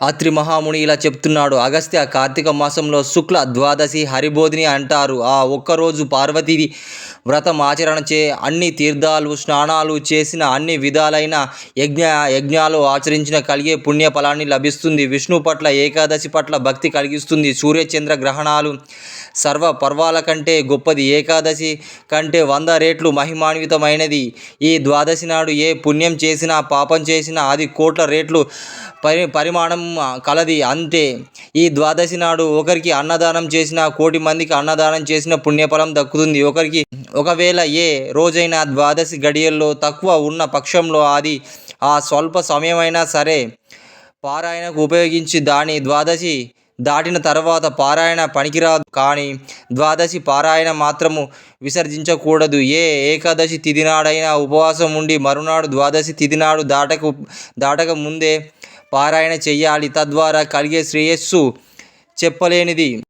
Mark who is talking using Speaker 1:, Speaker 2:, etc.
Speaker 1: అత్రి మహాముని ఇలా చెప్తున్నాడు. అగస్త్య కార్తీక మాసంలో శుక్ల ద్వాదశి హరిబోధిని అంటారు. ఆ ఒక్కరోజు పార్వతీది వ్రతం ఆచరణ చే అన్ని తీర్థాలు స్నానాలు చేసిన అన్ని విధాలైన యజ్ఞ యజ్ఞాలు ఆచరించిన కలిగే పుణ్య ఫలాన్ని లభిస్తుంది. విష్ణు పట్ల ఏకాదశి పట్ల భక్తి కలిగిస్తుంది. సూర్యచంద్ర గ్రహణాలు సర్వ పర్వాల కంటే గొప్పది. ఏకాదశి కంటే వంద రేట్లు మహిమాన్వితమైనది. ఈ ద్వాదశి నాడు ఏ పుణ్యం చేసినా పాపం చేసినా అది కోట్ల రేట్లు పరి పరిమాణం కలది అంతే. ఈ ద్వాదశి నాడు ఒకరికి అన్నదానం చేసిన కోటి మందికి అన్నదానం చేసిన పుణ్యఫలం దక్కుతుంది. ఒకరికి ఒకవేళ ఏ రోజైనా ద్వాదశి గడియల్లో తక్కువ ఉన్న పక్షంలో అది ఆ స్వల్ప సమయమైనా సరే పారాయణకు ఉపయోగించి దాని ద్వాదశి దాటిన తర్వాత పారాయణ పనికిరాదు. కానీ ద్వాదశి పారాయణ మాత్రము విసర్జించకూడదు. ఏ ఏకాదశి తిథినాడైనా ఉపవాసం ఉండి మరునాడు ద్వాదశి తిథినాడు దాటకు దాటక ముందే పారాయణ చెయ్యాలి తద్వారా కలిగే శ్రేయస్సు చెప్పలేనిది.